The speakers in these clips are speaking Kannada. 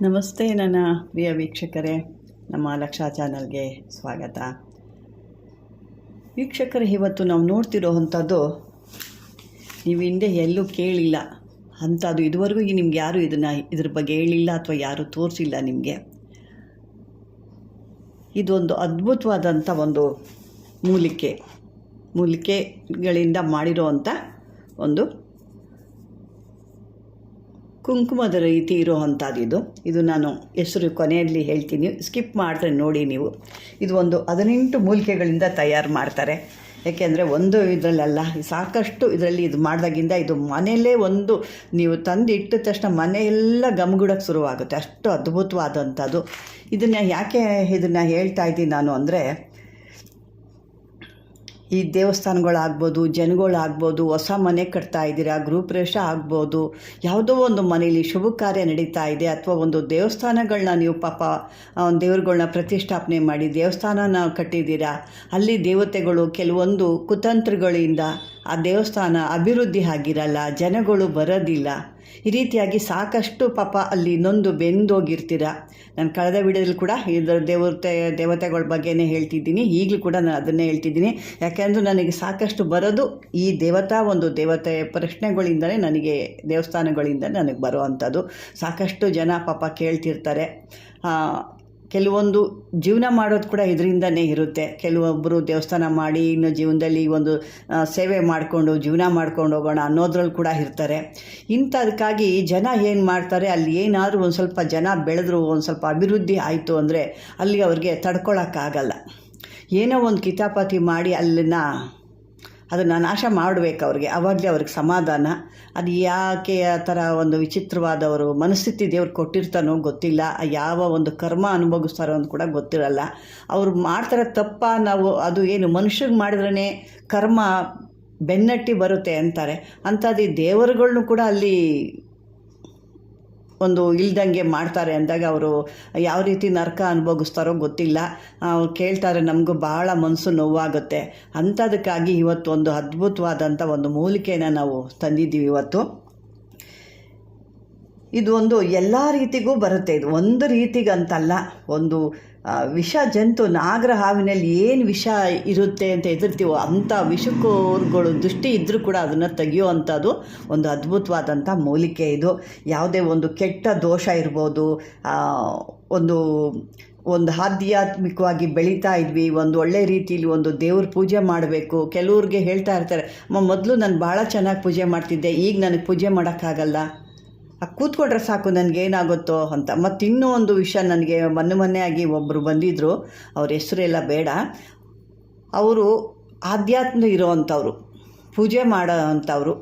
ನಮಸ್ತೆ ನನ್ನ ಪ್ರಿಯ ವೀಕ್ಷಕರೇ, ನಮ್ಮ ಲಕ್ಷಾ ಚಾನಲ್ಗೆ ಸ್ವಾಗತ. ವೀಕ್ಷಕರೇ, ಇವತ್ತು ನಾವು ನೋಡ್ತಿರೋ ಅಂಥದ್ದು ನೀವು ಹಿಂದೆ ಎಲ್ಲೂ ಕೇಳಿಲ್ಲ ಅಂಥದ್ದು. ಇದುವರೆಗೂ ನಿಮ್ಗೆ ಯಾರೂ ಇದನ್ನು, ಇದ್ರ ಬಗ್ಗೆ ಹೇಳಿಲ್ಲ ಅಥವಾ ಯಾರೂ ತೋರಿಸಿಲ್ಲ ನಿಮಗೆ? ಇದೊಂದು ಅದ್ಭುತವಾದಂಥ ಒಂದು ಮೂಲಿಕೆ, ಮೂಲಿಕೆಗಳಿಂದ ಮಾಡಿರೋ ಒಂದು ಕುಂಕುಮದ ರೀತಿ ಇರೋ ಅಂಥದ್ದು ಇದು. ಇದು ನಾನು ಹೆಸರು ಕೊನೆಯಲ್ಲಿ ಹೇಳ್ತೀನಿ. ಸ್ಕಿಪ್ ಮಾಡಿದ್ರೆ ನೋಡಿ ನೀವು. ಇದು ಒಂದು ಹದಿನೆಂಟು ಮೂಲಿಕೆಗಳಿಂದ ತಯಾರು ಮಾಡ್ತಾರೆ. ಏಕೆಂದರೆ ಒಂದು ಇದರಲ್ಲ ಸಾಕಷ್ಟು ಇದರಲ್ಲಿ ಇದು ಮಾಡಿದಾಗಿಂದ ಇದು ಮನೆಯಲ್ಲೇ ಒಂದು ನೀವು ತಂದು ತಕ್ಷಣ ಮನೆಯೆಲ್ಲ ಗಮಗುಡಕ್ಕೆ ಶುರುವಾಗುತ್ತೆ. ಅಷ್ಟು ಅದ್ಭುತವಾದಂಥದ್ದು. ಇದನ್ನು ಯಾಕೆ ಇದನ್ನು ಹೇಳ್ತಾ ಇದ್ದೀನಿ ನಾನು ಅಂದರೆ ಈ ದೇವಸ್ಥಾನಗಳಾಗ್ಬೋದು, ಜನಗಳಾಗ್ಬೋದು, ಹೊಸ ಮನೆ ಕಟ್ತಾ ಇದ್ದೀರಾ ಗೃಹಪ್ರವೇಶ ಆಗ್ಬೋದು, ಯಾವುದೋ ಒಂದು ಮನೆಯಲ್ಲಿ ಶುಭ ಕಾರ್ಯ ನಡೀತಾ ಇದೆ ಅಥವಾ ಒಂದು ದೇವಸ್ಥಾನಗಳನ್ನ ನೀವು ಪಾಪ ದೇವ್ರುಗಳ್ನ ಪ್ರತಿಷ್ಠಾಪನೆ ಮಾಡಿ ದೇವಸ್ಥಾನನ ಕಟ್ಟಿದ್ದೀರಾ, ಅಲ್ಲಿ ದೇವತೆಗಳು ಕೆಲವೊಂದು ಕುತಂತ್ರಗಳಿಂದ ಆ ದೇವಸ್ಥಾನ ಅಭಿವೃದ್ಧಿ ಆಗಿರಲ್ಲ, ಜನಗಳು ಬರೋದಿಲ್ಲ. ಈ ರೀತಿಯಾಗಿ ಸಾಕಷ್ಟು ಪಾಪ ಅಲ್ಲಿ ನೊಂದು ಬೆಂದೋಗಿರ್ತೀರ. ನಾನು ಕಳೆದ ವಿಡಿಯೋದಲ್ಲಿ ಕೂಡ ಇದರ ದೇವತೆ, ದೇವತೆಗಳ ಬಗ್ಗೆನೇ ಹೇಳ್ತಿದ್ದೀನಿ. ಈಗಲೂ ಕೂಡ ನಾನು ಅದನ್ನೇ ಹೇಳ್ತಿದ್ದೀನಿ. ಯಾಕೆಂದರೆ ನನಗೆ ಸಾಕಷ್ಟು ಬರೋದು ಈ ದೇವತಾ ಒಂದು ದೇವತೆ ಪ್ರಶ್ನೆಗಳಿಂದಲೇ ನನಗೆ ದೇವಸ್ಥಾನಗಳಿಂದ ನನಗೆ ಬರುವಂಥದ್ದು. ಸಾಕಷ್ಟು ಜನ ಪಾಪ ಕೇಳ್ತಿರ್ತಾರೆ. ಕೆಲವೊಂದು ಜೀವನ ಮಾಡೋದು ಕೂಡ ಇದರಿಂದನೇ ಇರುತ್ತೆ. ಕೆಲವೊಬ್ಬರು ದೇವಸ್ಥಾನ ಮಾಡಿ ಇನ್ನು ಜೀವನದಲ್ಲಿ ಒಂದು ಸೇವೆ ಮಾಡಿಕೊಂಡು, ಜೀವನ ಮಾಡ್ಕೊಂಡು ಹೋಗೋಣ ಅನ್ನೋದ್ರಲ್ಲಿ ಕೂಡ ಇರ್ತಾರೆ. ಇಂಥದಕ್ಕಾಗಿ ಜನ ಏನು ಮಾಡ್ತಾರೆ, ಅಲ್ಲಿ ಏನಾದರೂ ಒಂದು ಸ್ವಲ್ಪ ಜನ ಬೆಳೆದ್ರು, ಒಂದು ಸ್ವಲ್ಪ ಅಭಿವೃದ್ಧಿ ಆಯಿತು ಅಂದರೆ ಅಲ್ಲಿ ಅವ್ರಿಗೆ ತಡ್ಕೊಳ್ಳೋಕ್ಕಾಗಲ್ಲ ಏನೋ ಒಂದು ಕಿತಾಪತಿ ಮಾಡಿ ಅಲ್ಲಿನ ಅದನ್ನು ನಾಶ ಮಾಡಬೇಕು ಅವ್ರಿಗೆ. ಅವಾಗಲೇ ಅವ್ರಿಗೆ ಸಮಾಧಾನ. ಅದು ಯಾಕೆ ಆ ಥರ ಒಂದು ವಿಚಿತ್ರವಾದವರು ಮನಸ್ಥಿತಿ ದೇವ್ರು ಕೊಟ್ಟಿರ್ತಾನೋ ಗೊತ್ತಿಲ್ಲ. ಯಾವ ಒಂದು ಕರ್ಮ ಅನುಭವಿಸ್ತಾರೋ ಅಂತ ಕೂಡ ಗೊತ್ತಿರಲ್ಲ. ಅವ್ರು ಮಾಡ್ತಾರೆ ತಪ್ಪ ನಾವು ಅದು ಏನು ಮನುಷ್ಯಗೆ ಮಾಡಿದ್ರೇ ಕರ್ಮ ಬೆನ್ನಟ್ಟಿ ಬರುತ್ತೆ ಅಂತಾರೆ. ಅಂಥದ್ದು ದೇವರುಗಳ್ನು ಕೂಡ ಅಲ್ಲಿ ಒಂದು ಇಲ್ದಂಗೆ ಮಾಡ್ತಾರೆ ಅಂದಾಗ ಅವರು ಯಾವ ರೀತಿ ನರಕ ಅನುಭವಿಸ್ತಾರೋ ಗೊತ್ತಿಲ್ಲ. ಅವ್ರು ಕೇಳ್ತಾರೆ, ನಮಗೂ ಭಾಳ ಮನಸ್ಸು ನೋವಾಗುತ್ತೆ. ಅಂಥದಕ್ಕಾಗಿ ಇವತ್ತು ಒಂದು ಅದ್ಭುತವಾದಂಥ ಒಂದು ಮೂಲಿಕೆನ ನಾವು ತಂದಿದ್ದೀವಿ ಇವತ್ತು. ಇದು ಒಂದು ಎಲ್ಲ ರೀತಿಗೂ ಬರುತ್ತೆ. ಇದು ಒಂದು ರೀತಿಗಂತಲ್ಲ, ಒಂದು ವಿಷ ಜಂತು ನಾಗರ ಹಾವಿನಲ್ಲಿ ಏನು ವಿಷ ಇರುತ್ತೆ ಅಂತ ಹೆದರ್ತೀವೋ ಅಂಥ ವಿಷಕೋರ್ಗಳು ದೃಷ್ಟಿ ಇದ್ದರೂ ಕೂಡ ಅದನ್ನು ತೆಗೆಯುವಂಥದ್ದು ಒಂದು ಅದ್ಭುತವಾದಂಥ ಮೂಲಿಕೆ ಇದು. ಯಾವುದೇ ಒಂದು ಕೆಟ್ಟ ದೋಷ ಇರ್ಬೋದು ಒಂದು ಒಂದು ಆಧ್ಯಾತ್ಮಿಕವಾಗಿ ಬೆಳೀತಾ ಇದ್ವಿ, ಒಂದು ಒಳ್ಳೆ ರೀತಿಯಲ್ಲಿ ಒಂದು ದೇವ್ರ ಪೂಜೆ ಮಾಡಬೇಕು. ಕೆಲವ್ರಿಗೆ ಹೇಳ್ತಾ ಇರ್ತಾರೆ ಮೊದಲು ನಾನು ಭಾಳ ಚೆನ್ನಾಗಿ ಪೂಜೆ ಮಾಡ್ತಿದ್ದೆ, ಈಗ ನನಗೆ ಪೂಜೆ ಮಾಡೋಕ್ಕಾಗಲ್ಲ. ಕೂತ್ಕೊಂಡ್ರೆ ಸಾಕು ನನಗೇನಾಗುತ್ತೋ ಅಂತ. ಮತ್ತು ಇನ್ನೂ ಒಂದು ವಿಷಯ ನನಗೆ ಮೊನ್ನೆ ಮೊನ್ನೆ ಆಗಿ ಒಬ್ಬರು ಬಂದಿದ್ದರು ಅವ್ರ ಹೆಸರೆಲ್ಲ ಬೇಡ. ಅವರು ಆಧ್ಯಾತ್ಮ ಇರೋವಂಥವ್ರು, ಪೂಜೆ ಮಾಡೋ ಅಂಥವ್ರು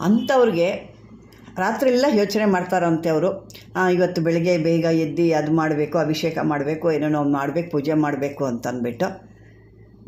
ಅಂಥವ್ರಿಗೆ ರಾತ್ರಿ ಎಲ್ಲ ಯೋಚನೆ ಮಾಡ್ತಾರಂತೆ ಅವರು. ಇವತ್ತು ಬೆಳಗ್ಗೆ ಬೇಗ ಎದ್ದು ಅದು ಮಾಡಬೇಕು, ಅಭಿಷೇಕ ಮಾಡಬೇಕು, ಏನೇನೋ ಮಾಡಬೇಕು, ಪೂಜೆ ಮಾಡಬೇಕು ಅಂತ ಅಂದ್ಬಿಟ್ಟು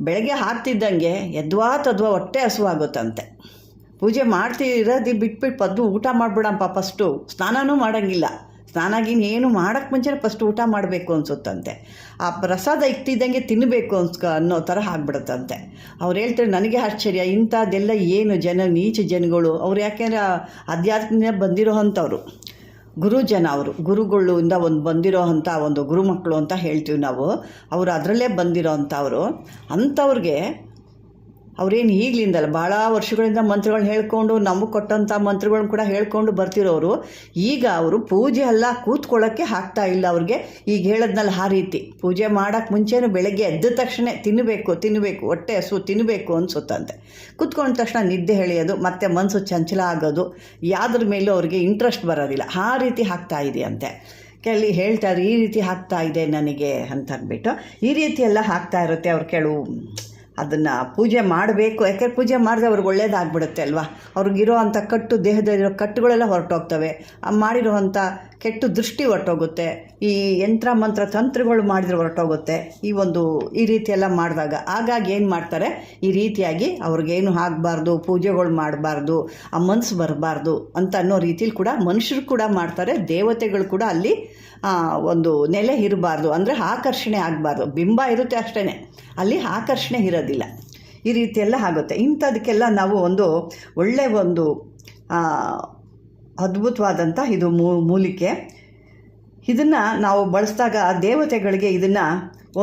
ಬೆಳಗ್ಗೆ ಹಾಕ್ತಿದ್ದಂಗೆ ಎದ್ವಾ ತದ್ವಾ ಹೊಟ್ಟೆ ಹಸುವಾಗುತ್ತಂತೆ. ಪೂಜೆ ಮಾಡ್ತಿರೋದು ಬಿಟ್ಬಿಟ್ಟು ಪದ್ದು ಊಟ ಮಾಡಿಬಿಡಂಪ ಫಸ್ಟು ಸ್ನಾನನೂ ಮಾಡೋಂಗಿಲ್ಲ. ಸ್ನಾನಾಗಿನ ಏನು ಮಾಡೋಕ್ಕೆ ಮುಂಚೆ ಫಸ್ಟ್ ಊಟ ಮಾಡಬೇಕು ಅನ್ಸುತ್ತಂತೆ. ಆ ಪ್ರಸಾದ ಇಕ್ತಿದ್ದಂಗೆ ತಿನ್ನಬೇಕು ಅನ್ಸ್ಕ ಅನ್ನೋ ಥರ ಆಗ್ಬಿಡುತ್ತಂತೆ. ಅವ್ರು ಹೇಳ್ತಾರೆ ನನಗೆ ಆಶ್ಚರ್ಯ ಇಂಥದ್ದೆಲ್ಲ ಏನು ಜನ ನೀಚ ಜನಗಳು? ಅವ್ರು ಯಾಕೆಂದರೆ ಅಧ್ಯಾತ್ಮದಿಂದ ಬಂದಿರೋ ಅಂಥವ್ರು. ಗುರು ಜನ ಅವರು, ಗುರುಗಳಿಂದ ಒಂದು ಬಂದಿರೋ ಅಂಥ ಒಂದು ಗುರುಮಕ್ಕಳು ಅಂತ ಹೇಳ್ತೀವಿ ನಾವು. ಅವರು ಅದರಲ್ಲೇ ಬಂದಿರೋ ಅಂಥವ್ರು. ಅಂಥವ್ರಿಗೆ ಅವ್ರೇನು ಈಗಲಿಂದಲ್ಲ ಭಾಳ ವರ್ಷಗಳಿಂದ ಮಂತ್ರಗಳನ್ನ ಹೇಳ್ಕೊಂಡು, ನಮಗೆ ಕೊಟ್ಟಂಥ ಮಂತ್ರಗಳನ್ನ ಕೂಡ ಹೇಳ್ಕೊಂಡು ಬರ್ತಿರೋರು, ಈಗ ಅವರು ಪೂಜೆ ಎಲ್ಲ ಕೂತ್ಕೊಳ್ಳೋಕ್ಕೆ ಹಾಕ್ತಾ ಇಲ್ಲ ಅವ್ರಿಗೆ. ಈಗ ಹೇಳೋದ್ನಲ್ಲ ಆ ರೀತಿ, ಪೂಜೆ ಮಾಡೋಕ್ಕೆ ಮುಂಚೆನೂ ಬೆಳಗ್ಗೆ ಎದ್ದ ತಕ್ಷಣ ತಿನ್ನಬೇಕು ತಿನ್ನಬೇಕು ಹೊಟ್ಟೆ ಹಸು ತಿನ್ನಬೇಕು ಅನ್ಸುತ್ತಂತೆ. ಕೂತ್ಕೊಂಡ ತಕ್ಷಣ ನಿದ್ದೆ ಎಳೆಯೋದು, ಮತ್ತು ಮನಸ್ಸು ಚಂಚಲ ಆಗೋದು, ಯಾವುದ್ರ ಮೇಲೂ ಅವ್ರಿಗೆ ಇಂಟ್ರೆಸ್ಟ್ ಬರೋದಿಲ್ಲ. ಆ ರೀತಿ ಹಾಕ್ತಾ ಇದೆಯಂತೆ. ಕೆಲಿ ಹೇಳ್ತಾರೆ ಈ ರೀತಿ ಹಾಕ್ತಾ ಇದೆ ನನಗೆ ಅಂತ ಅಂದ್ಬಿಟ್ಟು ಈ ರೀತಿ ಎಲ್ಲ ಹಾಕ್ತಾ ಇರುತ್ತೆ ಅವ್ರು ಕೆಲವು ಅದನ್ನು ಪೂಜೆ ಮಾಡಬೇಕು. ಯಾಕೆಂದ್ರೆ ಪೂಜೆ ಮಾಡಿದ್ರೆ ಅವ್ರಿಗೆ ಒಳ್ಳೇದಾಗ್ಬಿಡುತ್ತೆ ಅಲ್ವಾ? ಅವ್ರಿಗಿರೋ ಅಂಥ ಕಟ್ಟು, ದೇಹದಲ್ಲಿರೋ ಕಟ್ಟುಗಳೆಲ್ಲ ಹೊರಟೋಗ್ತವೆ. ಮಾಡಿರುವಂಥ ಕೆಟ್ಟು ದೃಷ್ಟಿ ಹೊರಟೋಗುತ್ತೆ. ಈ ಯಂತ್ರ, ಮಂತ್ರ, ತಂತ್ರಗಳು ಮಾಡಿದ್ರೆ ಹೊರಟೋಗುತ್ತೆ. ಈ ಒಂದು, ಈ ರೀತಿ ಎಲ್ಲ ಮಾಡಿದಾಗ. ಹಾಗಾಗಿ ಏನು ಮಾಡ್ತಾರೆ? ಈ ರೀತಿಯಾಗಿ ಅವ್ರಿಗೇನು ಆಗಬಾರ್ದು, ಪೂಜೆಗಳು ಮಾಡಬಾರ್ದು, ಆ ಮನಸ್ಸು ಬರಬಾರ್ದು ಅಂತ ಅನ್ನೋ ರೀತಿಲಿ ಕೂಡ ಮನುಷ್ಯರು ಕೂಡ ಮಾಡ್ತಾರೆ. ದೇವತೆಗಳು ಕೂಡ ಅಲ್ಲಿ ಒಂದು ನೆಲೆ ಇರಬಾರ್ದು. ಅಂದರೆ ಆಕರ್ಷಣೆ ಆಗಬಾರ್ದು. ಬಿಂಬ ಇರುತ್ತೆ ಅಷ್ಟೇ ಅಲ್ಲಿ ಆಕರ್ಷಣೆ ಇರೋದಿಲ್ಲ. ಈ ರೀತಿಯೆಲ್ಲ ಆಗುತ್ತೆ. ಇಂಥದಕ್ಕೆಲ್ಲ ನಾವು ಒಂದು ಒಳ್ಳೆಯ ಒಂದು ಅದ್ಭುತವಾದಂಥ ಇದು ಮೂಲಿಕೆ. ಇದನ್ನು ನಾವು ಬಳಸಿದಾಗ ದೇವತೆಗಳಿಗೆ ಇದನ್ನು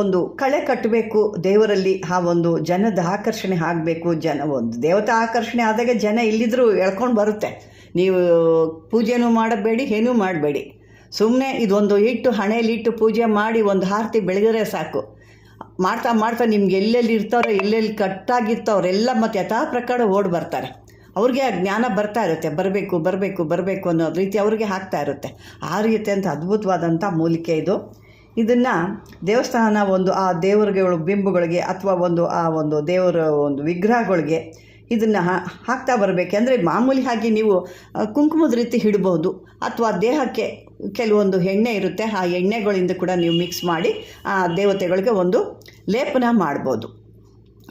ಒಂದು ಕಳೆ ಕಟ್ಟಬೇಕು ದೇವರಲ್ಲಿ ಆ ಒಂದು ಜನದ ಆಕರ್ಷಣೆ ಆಗಬೇಕು, ಜನ ಒಂದು ದೇವತಾ ಆಕರ್ಷಣೆ ಆದಾಗ ಜನ ಇಲ್ಲಿದ್ದರೂ ಎಳ್ಕೊಂಡು ಬರುತ್ತೆ. ನೀವು ಪೂಜೆನೂ ಮಾಡಬೇಡಿ, ಏನೂ ಮಾಡಬೇಡಿ. ಸುಮ್ಮನೆ ಇದೊಂದು ಇಟ್ಟು ಹಣೆಯಲ್ಲಿ ಇಟ್ಟು ಪೂಜೆ ಮಾಡಿ ಒಂದು ಆರತಿ ಬೆಳೆದರೆ ಸಾಕು. ಮಾಡ್ತಾ ಮಾಡ್ತಾ ನಿಮ್ಗೆ ಎಲ್ಲೆಲ್ಲಿ ಇರ್ತಾರೋ, ಎಲ್ಲೆಲ್ಲಿ ಕಟ್ಟಾಗಿರ್ತಾವ್ರೆಲ್ಲ ಮತ್ತು ಯಥಾ ಪ್ರಕಾರ ಓಡಿ ಬರ್ತಾರೆ. ಅವ್ರಿಗೆ ಆ ಜ್ಞಾನ ಬರ್ತಾ ಇರುತ್ತೆ. ಬರಬೇಕು ಬರಬೇಕು ಬರಬೇಕು ಅನ್ನೋ ರೀತಿ ಅವ್ರಿಗೆ ಹಾಕ್ತಾ ಇರುತ್ತೆ. ಆ ರೀತಿ ಅಂತ ಅದ್ಭುತವಾದಂಥ ಮೂಲಿಕೆ ಇದು. ಇದನ್ನು ದೇವಸ್ಥಾನ ಒಂದು ಆ ದೇವರಿಗೆ ಬಿಂಬುಗಳಿಗೆ ಅಥವಾ ಒಂದು ಆ ಒಂದು ದೇವರ ಒಂದು ವಿಗ್ರಹಗಳಿಗೆ ಇದನ್ನು ಹಾಕ್ತಾ ಬರಬೇಕೆಂದರೆ ಮಾಮೂಲಿ ಹಾಗೆ ನೀವು ಕುಂಕುಮದ ರೀತಿ ಹಿಡಬಹುದು ಅಥವಾ ದೇಹಕ್ಕೆ ಕೆಲವೊಂದು ಎಣ್ಣೆ ಇರುತ್ತೆ. ಆ ಎಣ್ಣೆಗಳಿಂದ ಕೂಡ ನೀವು ಮಿಕ್ಸ್ ಮಾಡಿ, ಆ, ದೇವತೆಗಳಿಗೆ ಒಂದು ಲೇಪನ ಮಾಡ್ಬೋದು.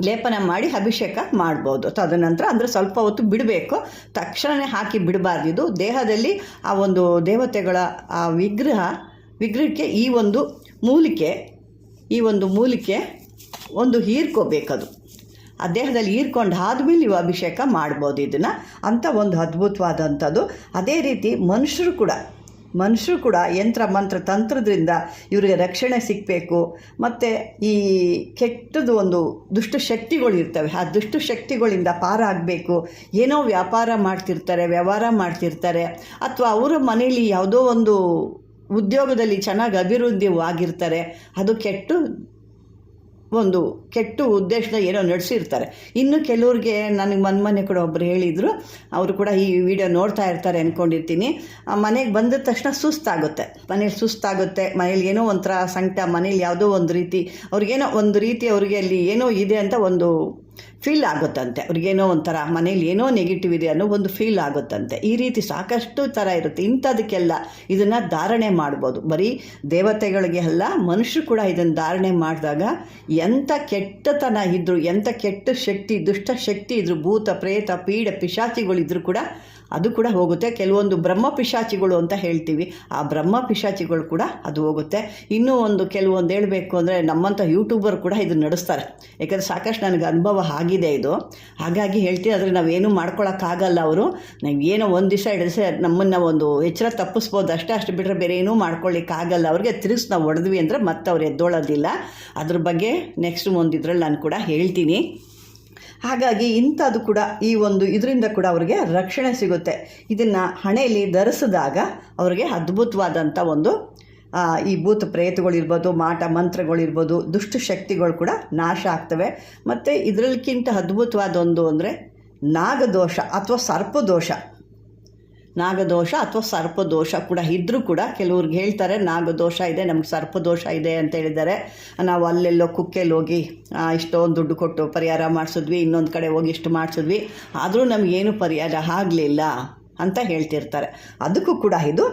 ಲೇಪನ ಮಾಡಿ ಅಭಿಷೇಕ ಮಾಡ್ಬೋದು. ತದನಂತರ ಅಂದರೆ ಸ್ವಲ್ಪ ಹೊತ್ತು ಬಿಡಬೇಕು. ತಕ್ಷಣವೇ ಹಾಕಿ ಬಿಡಬಾರ್ದಿದ್ದು ದೇಹದಲ್ಲಿ ಆ ಒಂದು ದೇವತೆಗಳ ಆ ವಿಗ್ರಹ, ವಿಗ್ರಹಕ್ಕೆ ಈ ಒಂದು ಮೂಲಿಕೆ, ಈ ಒಂದು ಮೂಲಿಕೆ ಒಂದು ಹೀರ್ಕೋಬೇಕದು ಆ ದೇಹದಲ್ಲಿ ಹೀರ್ಕೊಂಡು ಆದಮೇಲೆ ನೀವು ಅಭಿಷೇಕ ಮಾಡ್ಬೋದು ಇದನ್ನು. ಅಂಥ ಒಂದು ಅದ್ಭುತವಾದಂಥದ್ದು. ಅದೇ ರೀತಿ ಮನುಷ್ಯರು ಕೂಡ ಮನುಷ್ಯರು ಕೂಡ ಯಂತ್ರ, ಮಂತ್ರ, ತಂತ್ರದಿಂದ ಇವರಿಗೆ ರಕ್ಷಣೆ ಸಿಗಬೇಕು. ಮತ್ತು ಈ ಕೆಟ್ಟದ್ದು ಒಂದು ದುಷ್ಟ ಶಕ್ತಿಗಳು ಇರ್ತವೆ. ಆ ದುಷ್ಟ ಶಕ್ತಿಗಳಿಂದ ಪಾರಾಗಬೇಕು. ಏನೋ ವ್ಯಾಪಾರ ಮಾಡ್ತಿರ್ತಾರೆ, ವ್ಯವಹಾರ ಮಾಡ್ತಿರ್ತಾರೆ. ಅಥವಾ ಅವರ ಮನೇಲಿ ಯಾವುದೋ ಒಂದು ಉದ್ಯೋಗದಲ್ಲಿ ಚೆನ್ನಾಗಿ ಅಭಿವೃದ್ಧಿ ಆಗಿರ್ತಾರೆ. ಅದು ಕೆಟ್ಟು ಒಂದು ಕೆಟ್ಟ ಉದ್ದೇಶದ ಏನೋ ನಡೆಸಿರ್ತಾರೆ. ಇನ್ನು ಕೆಲವ್ರಿಗೆ ನನಗೆ ಮನೆ ಮನೆ ಕೂಡ ಒಬ್ಬರು ಹೇಳಿದರು, ಅವರು ಕೂಡ ಈ ವಿಡಿಯೋ ನೋಡ್ತಾ ಇರ್ತಾರೆ ಅಂದ್ಕೊಂಡಿರ್ತೀನಿ ಮನೆಗೆ ಬಂದ ತಕ್ಷಣ ಸುಸ್ತಾಗುತ್ತೆ. ಮನೇಲಿ ಸುಸ್ತಾಗುತ್ತೆ, ಮನೇಲಿ ಏನೋ ಒಂಥರ ಸಂಕಟ, ಮನೇಲಿ ಯಾವುದೋ ಒಂದು ರೀತಿ, ಅವ್ರಿಗೇನೋ ಒಂದು ರೀತಿ ಅವ್ರಿಗೆ ಅಲ್ಲಿ ಏನೋ ಇದೆ ಅಂತ ಒಂದು ಫೀಲ್ ಆಗುತ್ತಂತೆ. ಅವ್ರಿಗೇನೋ ಒಂಥರ ಮನೇಲಿ ಏನೋ ನೆಗೆಟಿವ್ ಇದೆ ಅನ್ನೋ ಒಂದು ಫೀಲ್ ಆಗುತ್ತಂತೆ. ಈ ರೀತಿ ಸಾಕಷ್ಟು ಥರ ಇರುತ್ತೆ. ಇಂಥದಕ್ಕೆಲ್ಲ ಇದನ್ನು ಧಾರಣೆ ಮಾಡ್ಬೋದು. ಬರೀ ದೇವತೆಗಳಿಗೆ ಅಲ್ಲ, ಮನುಷ್ಯರು ಕೂಡ ಇದನ್ನು ಧಾರಣೆ ಮಾಡಿದಾಗ ಎಂಥ ಕೆಟ್ಟತನ ಇದ್ದರೂ ಎಂಥ ಕೆಟ್ಟ ಶಕ್ತಿ, ದುಷ್ಟ ಶಕ್ತಿ ಇದ್ದರೂ ಭೂತ, ಪ್ರೇತ, ಪೀಡ ಪಿಶಾಚಿಗಳಿದ್ರೂ ಕೂಡ ಅದು ಕೂಡ ಹೋಗುತ್ತೆ. ಕೆಲವೊಂದು ಬ್ರಹ್ಮ ಪಿಶಾಚಿಗಳು ಅಂತ ಹೇಳ್ತೀವಿ. ಆ ಬ್ರಹ್ಮ ಪಿಶಾಚಿಗಳು ಕೂಡ ಅದು ಹೋಗುತ್ತೆ. ಇನ್ನೂ ಒಂದು ಕೆಲವೊಂದು ಹೇಳಬೇಕು ಅಂದರೆ ನಮ್ಮಂಥ ಯೂಟ್ಯೂಬರ್ ಕೂಡ ಇದು ನಡೆಸ್ತಾರೆ. ಯಾಕಂದರೆ ಸಾಕಷ್ಟು ನನಗೆ ಅನುಭವ ಆಗಿದೆ ಇದು. ಹಾಗಾಗಿ ಹೇಳ್ತೀನಿ, ಆದರೆ ನಾವೇನು ಮಾಡ್ಕೊಳಕ್ಕಾಗಲ್ಲ ಅವರು. ನಾವು ಏನೋ ಒಂದು ದಿವಸ, ಎರಡು ದಿವಸ ನಮ್ಮನ್ನು ಒಂದು ಎಚ್ಚರ ತಪ್ಪಿಸ್ಬೋದು. ಅಷ್ಟೇ, ಅಷ್ಟು ಬಿಟ್ಟರೆ ಬೇರೆ ಏನೂ ಮಾಡ್ಕೊಳ್ಳಿಕ್ಕಾಗಲ್ಲ ಅವ್ರಿಗೆ ತಿರುಗಿಸಿ ನಾವು ಹೊಡೆದ್ವಿ ಅಂದರೆ ಮತ್ತೆ ಅವ್ರು ಎದ್ದೋಳೋದಿಲ್ಲ. ಅದ್ರ ಬಗ್ಗೆ ನೆಕ್ಸ್ಟ್ ಒಂದು ಇದ್ರಲ್ಲಿ ನಾನು ಕೂಡ ಹೇಳ್ತೀನಿ. ಹಾಗಾಗಿ ಇಂಥದ್ದು ಕೂಡ ಈ ಒಂದು ಇದರಿಂದ ಕೂಡ ಅವರಿಗೆ ರಕ್ಷಣೆ ಸಿಗುತ್ತೆ. ಇದನ್ನು ಹಣೆಯಲ್ಲಿ ಧರಿಸಿದಾಗ ಅವರಿಗೆ ಅದ್ಭುತವಾದಂಥ ಒಂದು ಈ ಭೂತ ಪ್ರೇತಗಳಿರ್ಬೋದು ಮಾಟ ಮಂತ್ರಗಳಿರ್ಬೋದು ದುಷ್ಟ ಶಕ್ತಿಗಳು ಕೂಡ ನಾಶ ಆಗ್ತವೆ. ಮತ್ತು ಇದರಲ್ಲಿಕ್ಕಿಂತ ಅದ್ಭುತವಾದ ಒಂದು ಅಂದರೆ ನಾಗದೋಷ ಅಥವಾ ಸರ್ಪದೋಷ. ನಾಗದೋಷ ಅಥವಾ ಸರ್ಪದೋಷ ಕೂಡ ಇದ್ದರೂ ಕೂಡ ಕೆಲವ್ರಿಗೆ ಹೇಳ್ತಾರೆ, ನಾಗದೋಷ ಇದೆ, ನಮ್ಗೆ ಸರ್ಪದೋಷ ಇದೆ ಅಂತ ಹೇಳಿದ್ದಾರೆ. ನಾವು ಅಲ್ಲೆಲ್ಲೋ ಕುಕ್ಕೆಲ್ಲಿ ಹೋಗಿ ಇಷ್ಟೊಂದು ದುಡ್ಡು ಕೊಟ್ಟು ಪರಿಹಾರ ಮಾಡಿಸಿದ್ವಿ, ಇನ್ನೊಂದು ಕಡೆ ಹೋಗಿ ಇಷ್ಟು ಮಾಡಿಸಿದ್ವಿ. ಆದರೂ ನಮಗೇನು ಪರಿಹಾರ ಆಗಲಿಲ್ಲ ಅಂತ ಹೇಳ್ತಿರ್ತಾರೆ. ಅದಕ್ಕೂ ಕೂಡ ಇದು,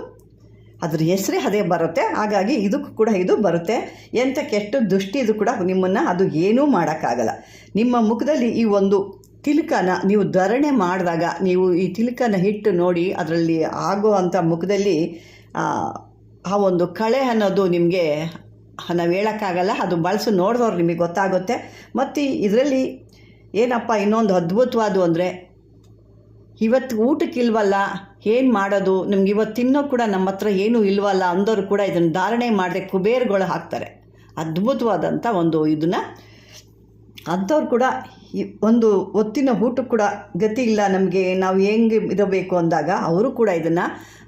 ಅದ್ರ ಹೆಸರೇ ಅದೇ ಬರುತ್ತೆ. ಹಾಗಾಗಿ ಇದಕ್ಕೂ ಕೂಡ ಇದು ಬರುತ್ತೆ. ಎಂಥ ಕೆಟ್ಟ ದೃಷ್ಟಿ ಇದು ಕೂಡ ನಿಮ್ಮನ್ನು ಅದು ಏನೂ ಮಾಡೋಕ್ಕಾಗಲ್ಲ. ನಿಮ್ಮ ಮುಖದಲ್ಲಿ ಈ ಒಂದು ತಿಲಕನ ನೀವು ಧರಣೆ ಮಾಡಿದಾಗ ನೀವು ಈ ತಿಲಕನ ಹಿಟ್ಟು ನೋಡಿ ಅದರಲ್ಲಿ ಆಗೋ ಅಂಥ ಮುಖದಲ್ಲಿ, ಆ ಒಂದು ಕಳೆ ಅನ್ನೋದು ನಿಮಗೆ, ನಾವು ಹೇಳೋಕ್ಕಾಗಲ್ಲ, ಅದು ಬಳಸಿ ನೋಡಿದವ್ರು ನಿಮಗೆ ಗೊತ್ತಾಗುತ್ತೆ. ಮತ್ತು ಇದರಲ್ಲಿ ಏನಪ್ಪ ಇನ್ನೊಂದು ಅದ್ಭುತವಾದು ಅಂದರೆ, ಇವತ್ತು ಊಟಕ್ಕೆ ಇಲ್ವಲ್ಲ, ಏನು ಮಾಡೋದು? ನಿಮ್ಗೆ ಇವತ್ತು ತಿನ್ನೋ ಕೂಡ ನಮ್ಮ ಹತ್ರ ಏನೂ ಇಲ್ವಲ್ಲ? ಅಂದವರು ಕೂಡ ಇದನ್ನು ಧಾರಣೆ ಮಾಡದೆ ಕುಬೇರ್ಗಳು ಹಾಕ್ತಾರೆ. ಅದ್ಭುತವಾದಂಥ ಒಂದು ಇದನ್ನು ಅಂಥವ್ರು ಕೂಡ ಒಂದು ಹೊತ್ತಿನ ಊಟಕ್ಕೆ ಕೂಡ ಗತಿ ಇಲ್ಲ ನಮಗೆ, ನಾವು ಹೆಂಗೆ ಇರಬೇಕು ಅಂದಾಗ ಅವರು ಕೂಡ ಇದನ್ನು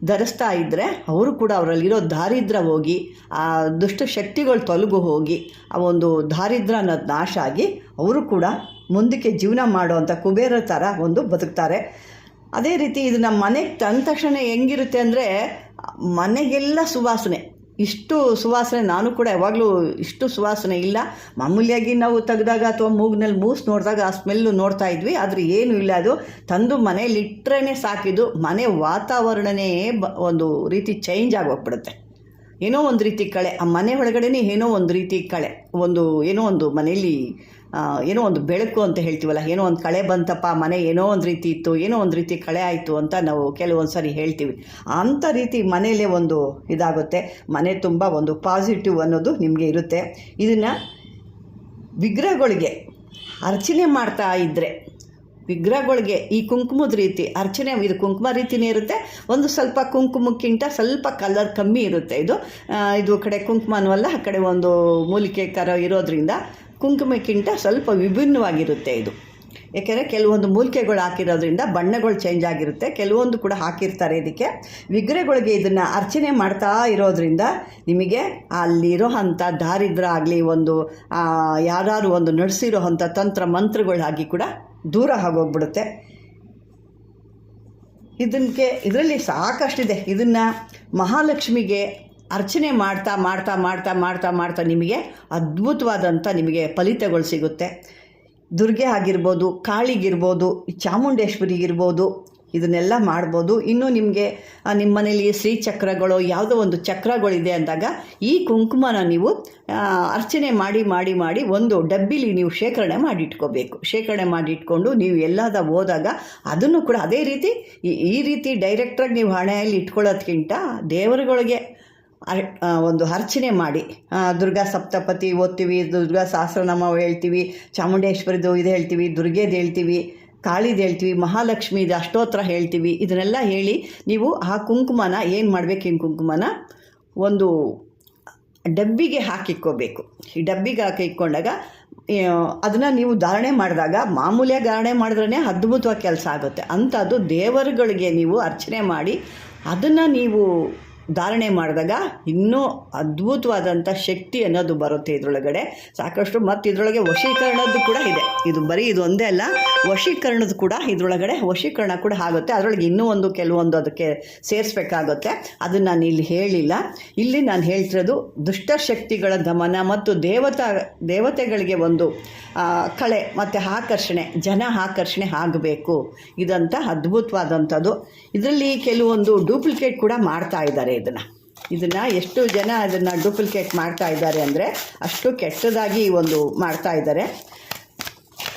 ಧರಿಸ್ತಾ ಇದ್ದರೆ ಅವರು ಕೂಡ ಅವರಲ್ಲಿರೋ ದಾರಿದ್ರ್ಯ ಹೋಗಿ, ಆ ದುಷ್ಟ ಶಕ್ತಿಗಳು ತೊಲಗು ಹೋಗಿ, ಆ ಒಂದು ದಾರಿದ್ರ್ಯ ಅನ್ನೋದು ನಾಶ ಆಗಿ ಅವರು ಕೂಡ ಮುಂದಕ್ಕೆ ಜೀವನ ಮಾಡುವಂಥ ಕುಬೇರ ಥರ ಒಂದು ಬದುಕ್ತಾರೆ. ಅದೇ ರೀತಿ ಇದು ನಮ್ಮ ಮನೆಗೆ ತಂದ ತಕ್ಷಣ ಹೆಂಗಿರುತ್ತೆ ಅಂದರೆ ಮನೆಗೆಲ್ಲ ಸುವಾಸನೆ. ಇಷ್ಟು ಸುವಾಸನೆ, ನಾನು ಕೂಡ ಯಾವಾಗಲೂ ಇಷ್ಟು ಸುವಾಸನೆ ಇಲ್ಲ. ಮಾಮೂಲಿಯಾಗಿ ನಾವು ತೆಗೆದಾಗ ಅಥವಾ ಮೂಗಿನಲ್ಲಿ ಮೂಸ್ ನೋಡಿದಾಗ ಆ ಸ್ಮೆಲ್ಲು ನೋಡ್ತಾ ಇದ್ವಿ, ಆದರೆ ಏನೂ ಇಲ್ಲ ಅದು. ತಂದು ಮನೇಲಿ ಇಟ್ಟರೆ ಸಾಕಿದ್ದು, ಮನೆ ವಾತಾವರಣನೇ ಒಂದು ರೀತಿ ಚೇಂಜ್ ಆಗೋಗ್ಬಿಡುತ್ತೆ. ಏನೋ ಒಂದು ರೀತಿ ಕಳೆ. ಆ ಮನೆ ಒಳಗಡೆನೇ ಏನೋ ಒಂದು ರೀತಿ ಕಳೆ. ಒಂದು ಏನೋ ಒಂದು ಮನೆಯಲ್ಲಿ ಏನೋ ಒಂದು ಬೆಳಕು ಅಂತ ಹೇಳ್ತೀವಲ್ಲ, ಏನೋ ಒಂದು ಕಳೆ ಬಂತಪ್ಪ, ಮನೆ ಏನೋ ಒಂದು ರೀತಿ ಇತ್ತು, ಏನೋ ಒಂದು ರೀತಿ ಕಳೆ ಆಯಿತು ಅಂತ ನಾವು ಕೆಲವೊಂದು ಸಾರಿ ಹೇಳ್ತೀವಿ. ಅಂಥ ರೀತಿ ಮನೆಯಲ್ಲೇ ಒಂದು ಇದಾಗುತ್ತೆ. ಮನೆ ತುಂಬ ಒಂದು ಪಾಸಿಟಿವ್ ಅನ್ನೋದು ನಿಮಗೆ ಇರುತ್ತೆ. ಇದನ್ನು ವಿಗ್ರಹಗಳಿಗೆ ಅರ್ಚನೆ ಮಾಡ್ತಾ ಇದ್ದರೆ ವಿಗ್ರಹಗಳಿಗೆ ಈ ಕುಂಕುಮದ ರೀತಿ, ಅರ್ಚನೆ ಇದು ಕುಂಕುಮ ರೀತಿನೇ ಇರುತ್ತೆ. ಒಂದು ಸ್ವಲ್ಪ ಕುಂಕುಮಕ್ಕಿಂತ ಸ್ವಲ್ಪ ಕಲರ್ ಕಮ್ಮಿ ಇರುತ್ತೆ ಇದು. ಇದು ಕಡೆ ಕುಂಕುಮನವಲ್ಲ, ಆ ಕಡೆ ಒಂದು ಮೂಲಿಕೆ ಕರ ಇರೋದ್ರಿಂದ ಕುಂಕುಮಕ್ಕಿಂತ ಸ್ವಲ್ಪ ವಿಭಿನ್ನವಾಗಿರುತ್ತೆ ಇದು. ಏಕೆಂದರೆ ಕೆಲವೊಂದು ಮೂಲಿಕೆಗಳು ಹಾಕಿರೋದ್ರಿಂದ ಬಣ್ಣಗಳು ಚೇಂಜ್ ಆಗಿರುತ್ತೆ. ಕೆಲವೊಂದು ಕೂಡ ಹಾಕಿರ್ತಾರೆ ಇದಕ್ಕೆ. ವಿಗ್ರಹಗಳಿಗೆ ಇದನ್ನು ಅರ್ಚನೆ ಮಾಡ್ತಾ ಇರೋದ್ರಿಂದ ನಿಮಗೆ ಅಲ್ಲಿರೋ ಅಂಥ ದಾರಿದ್ರ ಆಗಲಿ, ಒಂದು ಯಾರು ಒಂದು ನಡೆಸಿರೋ ಅಂಥ ತಂತ್ರ ಮಂತ್ರಗಳಾಗಿ ಕೂಡ ದೂರ ಆಗೋಗ್ಬಿಡುತ್ತೆ. ಇದಕ್ಕೆ ಇದರಲ್ಲಿ ಸಾಕಷ್ಟಿದೆ. ಇದನ್ನು ಮಹಾಲಕ್ಷ್ಮಿಗೆ ಅರ್ಚನೆ ಮಾಡ್ತಾ ಮಾಡ್ತಾ ಮಾಡ್ತಾ ಮಾಡ್ತಾ ಮಾಡ್ತಾ ನಿಮಗೆ ಅದ್ಭುತವಾದಂಥ ನಿಮಗೆ ಫಲಿತಗಳು ಸಿಗುತ್ತೆ. ದುರ್ಗೆ ಆಗಿರ್ಬೋದು, ಕಾಳಿಗಿರ್ಬೋದು ಚಾಮುಂಡೇಶ್ವರಿಗಿರ್ಬೋದು ಇದನ್ನೆಲ್ಲ ಮಾಡ್ಬೋದು. ಇನ್ನು ನಿಮಗೆ ನಿಮ್ಮ ಮನೇಲಿ ಶ್ರೀಚಕ್ರಗಳು ಯಾವುದೋ ಒಂದು ಚಕ್ರಗಳಿದೆ ಅಂದಾಗ, ಈ ಕುಂಕುಮನ ನೀವು ಅರ್ಚನೆ ಮಾಡಿ ಮಾಡಿ ಮಾಡಿ ಒಂದು ಡಬ್ಬಿಲಿ ನೀವು ಶೇಖರಣೆ ಮಾಡಿಟ್ಕೋಬೇಕು. ಶೇಖರಣೆ ಮಾಡಿಟ್ಕೊಂಡು ನೀವು ಎಲ್ಲಾದ ಹೋದಾಗ ಅದನ್ನು ಕೂಡ ಅದೇ ರೀತಿ, ಈ- ರೀತಿ ಡೈರೆಕ್ಟಾಗಿ ನೀವು ಹಣೆಯಲ್ಲಿ ಇಟ್ಕೊಳ್ಳೋದ್ಕಿಂತ ದೇವರುಗಳಿಗೆ ಅರ್- ಒಂದು ಅರ್ಚನೆ ಮಾಡಿ. ದುರ್ಗಾ ಸಪ್ತಪತಿ ಓದ್ತೀವಿ, ದುರ್ಗಾ ಸಹಸ್ರನಾಮ ಹೇಳ್ತೀವಿ, ಚಾಮುಂಡೇಶ್ವರಿದು ಇದು ಹೇಳ್ತೀವಿ, ದುರ್ಗೆದು ಹೇಳ್ತೀವಿ ಕಾಳಿದು ಹೇಳ್ತೀವಿ ಮಹಾಲಕ್ಷ್ಮಿದು ಅಷ್ಟೋತ್ರ ಹೇಳ್ತೀವಿ. ಇದನ್ನೆಲ್ಲ ಹೇಳಿ ನೀವು ಆ ಕುಂಕುಮನ ಏನು ಮಾಡಬೇಕು ಏನು ಕುಂಕುಮನ? ಒಂದು ಡಬ್ಬಿಗೆ ಹಾಕಿಕ್ಕೋಬೇಕು ಈ ಡಬ್ಬಿಗೆ ಹಾಕಿ ಇಕ್ಕೊಂಡಾಗ ಅದನ್ನು ನೀವು ಧಾರಣೆ ಮಾಡಿದಾಗ, ಮಾಮೂಲಿಯಾಗಿ ಧಾರಣೆ ಮಾಡಿದ್ರೇ ಅದ್ಭುತವಾಗಿ ಕೆಲಸ ಆಗುತ್ತೆ. ಅಂಥದ್ದು ದೇವರುಗಳಿಗೆ ನೀವು ಅರ್ಚನೆ ಮಾಡಿ, ಅದನ್ನು ನೀವು ಧಾರಣೆ ಮಾಡಿದಾಗ ಇನ್ನೂ ಅದ್ಭುತವಾದಂಥ ಶಕ್ತಿ ಅನ್ನೋದು ಬರುತ್ತೆ ಇದರೊಳಗಡೆ. ಸಾಕಷ್ಟು ಮತ್ತು ಇದರೊಳಗೆ ವಶೀಕರಣದ್ದು ಕೂಡ ಇದೆ. ಇದು ಬರೀ ಇದು ಒಂದೇ ಅಲ್ಲ ವಶೀಕರಣದ ಕೂಡ ಇದರೊಳಗಡೆ, ವಶೀಕರಣ ಕೂಡ ಆಗುತ್ತೆ. ಅದರೊಳಗೆ ಇನ್ನೂ ಒಂದು ಕೆಲವೊಂದು ಅದಕ್ಕೆ ಸೇರಿಸ್ಬೇಕಾಗುತ್ತೆ. ಅದನ್ನು ನಾನು ಇಲ್ಲಿ ಹೇಳಿಲ್ಲ. ಇಲ್ಲಿ ನಾನು ಹೇಳ್ತಿರೋದು ದುಷ್ಟಶಕ್ತಿಗಳ ದಮನ ಮತ್ತು ದೇವತಾ, ದೇವತೆಗಳಿಗೆ ಒಂದು ಕಳೆ ಮತ್ತು ಆಕರ್ಷಣೆ, ಜನ ಆಕರ್ಷಣೆ ಆಗಬೇಕು. ಇದಂತ ಅದ್ಭುತವಾದಂಥದ್ದು. ಇದರಲ್ಲಿ ಕೆಲವೊಂದು ಡೂಪ್ಲಿಕೇಟ್ ಕೂಡ ಮಾಡ್ತಾ ಇದ್ದಾರೆ. ಇದನ್ನು. ಇದನ್ನು ಎಷ್ಟು ಜನ ಅದನ್ನು ಡೂಪ್ಲಿಕೇಟ್ ಮಾಡ್ತಾ ಇದ್ದಾರೆ ಅಂದರೆ ಅಷ್ಟು ಕೆಟ್ಟದಾಗಿ ಒಂದು ಮಾಡ್ತಾ ಇದ್ದಾರೆ.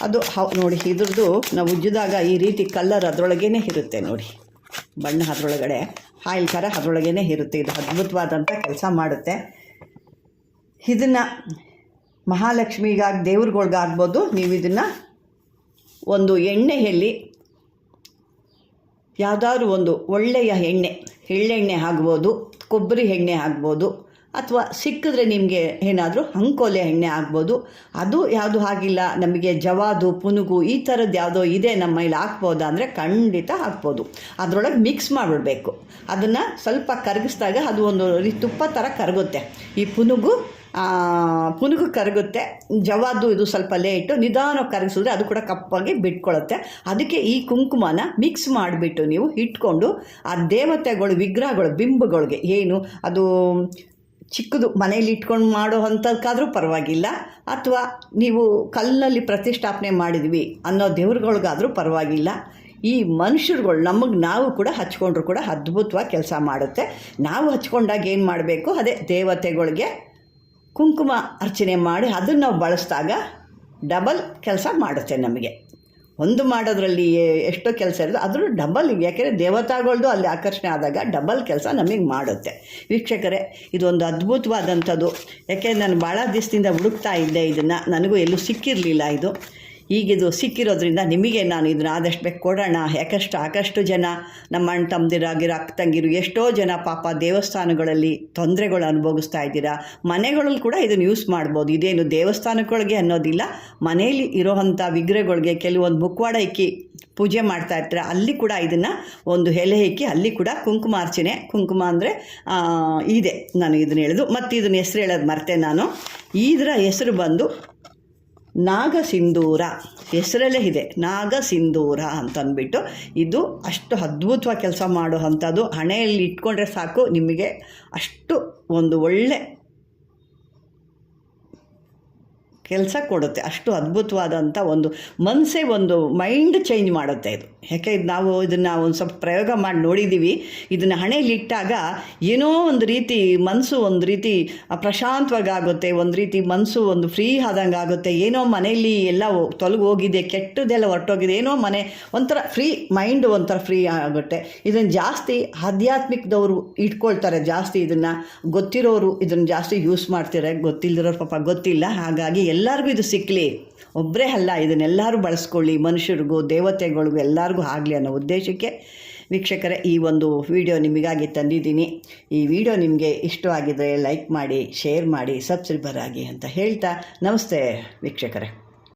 ಅದು ಹೌ, ನೋಡಿ, ಇದ್ರದ್ದು ನಾವು ಉಜ್ಜಿದಾಗ ಈ ರೀತಿ ಕಲ್ಲರ್ ಅದರೊಳಗೇ ಇರುತ್ತೆ ನೋಡಿ. ಬಣ್ಣ ಅದರೊಳಗಡೆ ಹಾಯಿಲ್ ಥರ ಅದರೊಳಗೇ ಇರುತ್ತೆ. ಇದು ಅದ್ಭುತವಾದಂಥ ಕೆಲಸ ಮಾಡುತ್ತೆ. ಇದನ್ನು ಮಹಾಲಕ್ಷ್ಮಿಗಾಗಿ ದೇವ್ರುಗಳ್ಗಾಗ್ಬೋದು, ನೀವು ಇದನ್ನು ಒಂದು ಎಣ್ಣೆಯಲ್ಲಿ ಯಾವುದಾದ್ರು ಒಂದು ಒಳ್ಳೆಯ ಎಣ್ಣೆ ಎಳ್ಳೆಣ್ಣೆ ಆಗ್ಬೋದು ಕೊಬ್ಬರಿ ಎಣ್ಣೆ ಆಗ್ಬೋದು ಅಥವಾ ಸಿಕ್ಕಿದ್ರೆ ನಿಮಗೆ ಏನಾದರೂ ಅಂಕೋಲೆ ಎಣ್ಣೆ ಆಗ್ಬೋದು ಅದು ಯಾವುದು ಆಗಿಲ್ಲ ನಮಗೆ ಜವಾದು, ಪುನುಗು ಈ ಥರದ್ದು ಯಾವುದೋ ಇದೆ ನಮ್ಮ ಹಾಕ್ಬೋದಾ ಅಂದರೆ ಖಂಡಿತ ಹಾಕ್ಬೋದು. ಅದರೊಳಗೆ ಮಿಕ್ಸ್ ಮಾಡಿಬಿಡ್ಬೇಕು. ಅದನ್ನು ಸ್ವಲ್ಪ ಕರಗಿಸಿದಾಗ ಅದು ಒಂದು ತುಪ್ಪ ಥರ ಕರಗುತ್ತೆ. ಈ ಪುನುಗು ಪುನುಗು ಕರಗುತ್ತೆ. ಜವಾದು ಇದು ಸ್ವಲ್ಪ ಲೇಟು ನಿಧಾನ ಕರಗಿಸಿದ್ರೆ ಅದು ಕೂಡ ಕಪ್ಪಾಗಿ ಬಿಟ್ಕೊಳ್ಳುತ್ತೆ ಅದಕ್ಕೆ ಈ ಕುಂಕುಮನ ಮಿಕ್ಸ್ ಮಾಡಿಬಿಟ್ಟು ನೀವು ಇಟ್ಕೊಂಡು ಆ ದೇವತೆಗಳು, ವಿಗ್ರಹಗಳು, ಬಿಂಬಗಳಿಗೆ ಏನು ಅದು ಚಿಕ್ಕದು ಮನೇಲಿ ಇಟ್ಕೊಂಡು ಮಾಡೋ ಅಂಥದ್ಕಾದ್ರೂ ಪರವಾಗಿಲ್ಲ. ಅಥವಾ ನೀವು ಕಲ್ಲಲ್ಲಿ ಪ್ರತಿಷ್ಠಾಪನೆ ಮಾಡಿದ್ವಿ ಅನ್ನೋ ದೇವ್ರುಗಳ್ಗಾದ್ರೂ ಪರವಾಗಿಲ್ಲ. ಈ ಮನುಷ್ಯರುಗಳು ನಮಗೆ ನಾವು ಕೂಡ ಹಚ್ಕೊಂಡ್ರು ಕೂಡ ಅದ್ಭುತವಾಗಿ ಕೆಲಸ ಮಾಡುತ್ತೆ. ನಾವು ಹಚ್ಕೊಂಡಾಗ ಏನು ಮಾಡಬೇಕು? ಅದೇ ದೇವತೆಗಳಿಗೆ ಕುಂಕುಮ ಅರ್ಚನೆ ಮಾಡಿ ಅದನ್ನು ನಾವು ಬಳಸಿದಾಗ ಡಬಲ್ ಕೆಲಸ ಮಾಡುತ್ತೆ ನಮಗೆ. ಒಂದು ಮಾಡೋದ್ರಲ್ಲಿ ಎಷ್ಟೋ ಕೆಲಸ ಇರೋದು ಅದ್ರ ಡಬಲ್, ಯಾಕೆಂದರೆ ದೇವತಾಗಳದ್ದು ಅಲ್ಲಿ ಆಕರ್ಷಣೆ ಆದಾಗ ಡಬಲ್ ಕೆಲಸ ನಮಗೆ ಮಾಡುತ್ತೆ. ವೀಕ್ಷಕರೇ, ಇದೊಂದು ಅದ್ಭುತವಾದಂಥದ್ದು. ಯಾಕೆಂದರೆ ನಾನು ಭಾಳ ದಿವಸದಿಂದ ಹುಡುಕ್ತಾ ಇದ್ದೆ ಇದನ್ನು. ನನಗೂ ಎಲ್ಲೂ ಸಿಕ್ಕಿರಲಿಲ್ಲ ಇದು. ಈಗಿದು ಸಿಕ್ಕಿರೋದ್ರಿಂದ ನಿಮಗೆ ನಾನು ಇದನ್ನ ಆದಷ್ಟು ಬೇಕು ಕೊಡೋಣ. ಯಾಕಷ್ಟು ಸಾಕಷ್ಟು ಜನ ನಮ್ಮ ಅಣ್ಣ ತಮ್ಮದಿರಾಗಿರೋ ಅಕ್ಕ ತಂಗಿರು ಎಷ್ಟೋ ಜನ ಪಾಪ ದೇವಸ್ಥಾನಗಳಲ್ಲಿ ತೊಂದರೆಗಳು ಅನುಭವಿಸ್ತಾ ಇದ್ದೀರಾ. ಮನೆಗಳಲ್ಲಿ ಕೂಡ ಇದನ್ನು ಯೂಸ್ ಮಾಡ್ಬೋದು. ಇದೇನು ದೇವಸ್ಥಾನಗಳಿಗೆ ಅನ್ನೋದಿಲ್ಲ. ಮನೆಯಲ್ಲಿ ಇರೋವಂಥ ವಿಗ್ರಹಗಳಿಗೆ ಕೆಲವೊಂದು ಮುಖವಾಡ ಇಕ್ಕಿ ಪೂಜೆ ಮಾಡ್ತಾ ಇರ್ತಾರೆ. ಅಲ್ಲಿ ಕೂಡ ಇದನ್ನು ಒಂದು ಎಲೆ ಇಕ್ಕಿ, ಅಲ್ಲಿ ಕೂಡ ಕುಂಕುಮ ಅರ್ಚನೆ. ಕುಂಕುಮ ಅಂದರೆ ಇದೆ ನಾನು ಇದನ್ನು ಹೇಳೋದು. ಮತ್ತು ಇದನ್ನ ಹೆಸರು ಹೇಳೋದು ಮರ್ತೆ ನಾನು. ಇದರ ಹೆಸರು ಬಂದು ನಾಗಸಿಂಧೂರ. ಹೆಸರಲ್ಲೇ ಇದೆ, ನಾಗಸಿಂಧೂರ ಅಂತಂದ್ಬಿಟ್ಟು ಇದು ಅಷ್ಟು ಅದ್ಭುತವಾಗಿ ಕೆಲಸ ಮಾಡೋ ಅಂಥದ್ದು ಹಣೆಯಲ್ಲಿ ಇಟ್ಕೊಂಡ್ರೆ ಸಾಕು, ನಿಮಗೆ ಅಷ್ಟು ಒಂದು ಒಳ್ಳೆ ಕೆಲಸ ಕೊಡುತ್ತೆ. ಅಷ್ಟು ಅದ್ಭುತವಾದಂಥ ಒಂದು ಮನಸ್ಸೇ ಒಂದು ಮೈಂಡ್ ಚೇಂಜ್ ಮಾಡುತ್ತೆ ಇದು. ಯಾಕೆ ಇದು ನಾವು ಇದನ್ನು ಒಂದು ಸ್ವಲ್ಪ ಪ್ರಯೋಗ ಮಾಡಿ ನೋಡಿದ್ದೀವಿ ಇದನ್ನು ಹಣೆಯಲ್ಲಿ ಇಟ್ಟಾಗ ಏನೋ ಒಂದು ರೀತಿ ಮನಸ್ಸು ಒಂದು ರೀತಿ ಪ್ರಶಾಂತವಾಗಿ ಆಗುತ್ತೆ ಒಂದು ರೀತಿ ಮನಸ್ಸು ಒಂದು ಫ್ರೀ ಆದಂಗೆ ಆಗುತ್ತೆ ಏನೋ ಮನೆಯಲ್ಲಿ ಎಲ್ಲ ತೊಲಗಿ ಹೋಗಿದೆ ಕೆಟ್ಟದೆಲ್ಲ ಹೊರಟೋಗಿದೆ. ಏನೋ ಮನೆ ಒಂಥರ ಫ್ರೀ, ಮೈಂಡ್ ಒಂಥರ ಫ್ರೀ ಆಗುತ್ತೆ. ಇದನ್ನು ಜಾಸ್ತಿ ಆಧ್ಯಾತ್ಮಿಕದವರು ಇಟ್ಕೊಳ್ತಾರೆ ಜಾಸ್ತಿ ಇದನ್ನು. ಗೊತ್ತಿರೋರು ಇದನ್ನು ಜಾಸ್ತಿ ಯೂಸ್ ಮಾಡ್ತಾರೆ ಗೊತ್ತಿಲ್ಲದಿರೋರು ಪಾಪ ಗೊತ್ತಿಲ್ಲ. ಹಾಗಾಗಿ ಎಲ್ಲರಿಗೂ ಇದು ಸಿಕ್ಕಲಿ ಒಬ್ಬರೇ ಅಲ್ಲ, ಇದನ್ನೆಲ್ಲರೂ ಬಳಸ್ಕೊಳ್ಳಿ. ಮನುಷ್ಯರಿಗೂ, ದೇವತೆಗಳಿಗೂ ಎಲ್ಲರಿಗೂ ಆಗಲಿ ಅನ್ನೋ ಉದ್ದೇಶಕ್ಕೆ ವೀಕ್ಷಕರೇ, ಈ ಒಂದು ವಿಡಿಯೋ ನಿಮಗಾಗಿ ತಂದಿದ್ದೀನಿ. ಈ ವಿಡಿಯೋ ನಿಮಗೆ ಇಷ್ಟವಾಗಿದ್ದರೆ ಲೈಕ್ ಮಾಡಿ, ಶೇರ್ ಮಾಡಿ, ಸಬ್ಸ್ಕ್ರೈಬರ್ ಆಗಿ ಅಂತ ಹೇಳ್ತಾ ನಮಸ್ತೆ ವೀಕ್ಷಕರೇ.